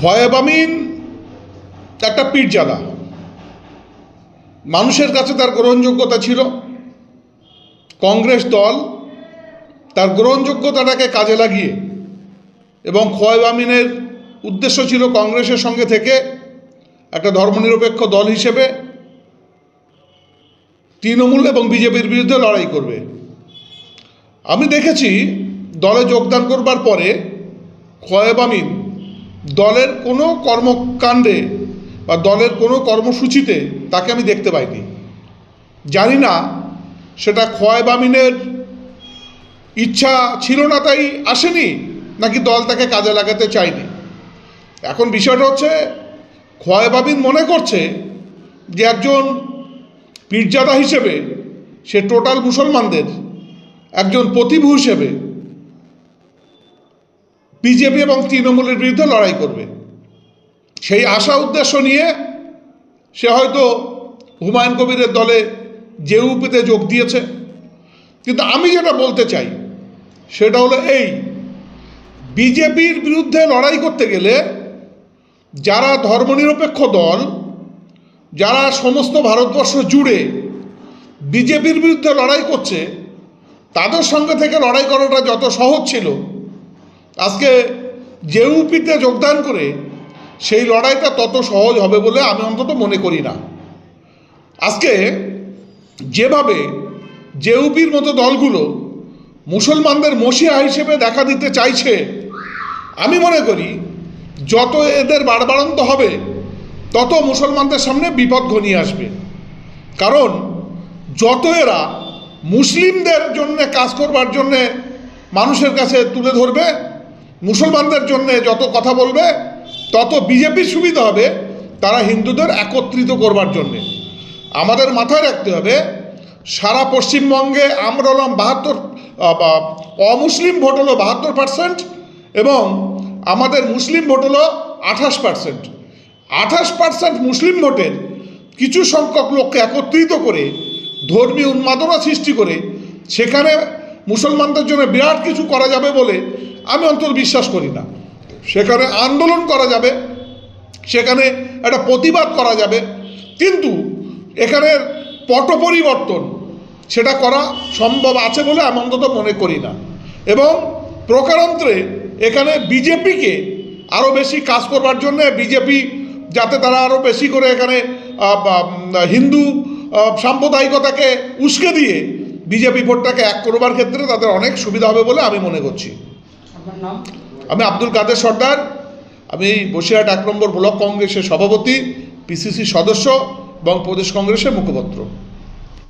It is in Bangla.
খয়েবামিন একটা পীরজাদা মানুষের কাছে তার গ্রহণযোগ্যতা ছিল। কংগ্রেস দল তার গ্রহণযোগ্যতাটাকে কাজে লাগিয়ে এবং খয়েবামিনের উদ্দেশ্য ছিল কংগ্রেসের সঙ্গে থেকে একটা ধর্মনিরপেক্ষ দল হিসেবে তৃণমূল এবং বিজেপির বিরুদ্ধে লড়াই করবে। আমি দেখেছি দলে যোগদান করবার পরে খয়েবামিন দলের কোনো কর্মকাণ্ডে বা দলের কোনো কর্মসূচিতে তাকে আমি দেখতে পাইনি। জানি না সেটা খয়েবামিনের ইচ্ছা ছিল না তাই আসেনি, নাকি দল তাকে কাজে লাগাতে চায়নি। এখন বিষয়টা হচ্ছে খয়েবাবিন মনে করছে যে একজন পীরজাদা হিসেবে, সে টোটাল মুসলমানদের, একজন প্রতিভু হিসেবে বিজেপি এবং তৃণমূলের বিরুদ্ধে লড়াই করবে। সেই আশা উদ্দেশ্য নিয়ে সে হয়তো হুমায়ুন কবিরের দলে জেউপিতে যোগ দিয়েছে। কিন্তু আমি যেটা বলতে চাই, সেটা হলো এই, বিজেপির বিরুদ্ধে লড়াই করতে গেলে যারা ধর্মনিরপেক্ষ দল, যারা সমস্ত ভারতবর্ষ জুড়ে বিজেপির বিরুদ্ধে লড়াই করছে, তাদের সঙ্গে থেকে লড়াই করাটা যত সহজ ছিল আজকে জেউপিতে যোগদান করে সেই লড়াইটা তত সহজ হবে বলে আমি অন্তত মনে করি না। আজকে যেভাবে জেউপির মতো দলগুলো মুসলমানদের মসিয়া হিসেবে দেখা দিতে চাইছে, আমি মনে করি যত এদের বাড়বাড়ন্ত হবে, তত মুসলমানদের সামনে বিপদ ঘনিয়ে আসবে। কারণ যত এরা মুসলিমদের জন্য কাজ করবার জন্যে মানুষের কাছে তুলে ধরবে মুসলমানদের জন্য যত কথা বলবে, তত বিজেপির সুবিধা হবে তারা হিন্দুদের একত্রিত করবার জন্যে। আমাদের মাথায় রাখতে হবে, সারা পশ্চিমবঙ্গে আমরা বাহাত্তর অমুসলিম ভোট হলো বাহাত্তর পার্সেন্ট এবং আমাদের মুসলিম ভোট হলো আঠাশ পার্সেন্ট আঠাশ পার্সেন্ট মুসলিম ভোটের কিছু সংখ্যক লোককে একত্রিত করে, ধর্মীয় উন্মাদনা সৃষ্টি করে, সেখানে মুসলমানদের জন্য বিরাট কিছু করা যাবে বলে আমি অন্তত বিশ্বাস করি না। সেখানে আন্দোলন করা যাবে, সেখানে একটা প্রতিবাদ করা যাবে, কিন্তু এখানের পট পরিবর্তন, সেটা করা সম্ভব আছে বলে আমি অন্তত মনে করি না। এবং প্রকারান্তরে এখানে বিজেপিকে আরও বেশি কাজ করবার জন্য বিজেপি যাতে তারা আরও বেশি করে এখানে হিন্দু সাম্প্রদায়িকতাকে উস্কে দিয়ে বিজেপি ভোটটাকে এক করবার ক্ষেত্রে তাদের অনেক সুবিধা হবে বলে আমি মনে করছি। আমি আব্দুল কাদের সর্দার। আমি বসিরহাট এক নম্বর ব্লক কংগ্রেসের সভাপতি পিসিসি সদস্য এবং প্রদেশ কংগ্রেসের মুখপত্র।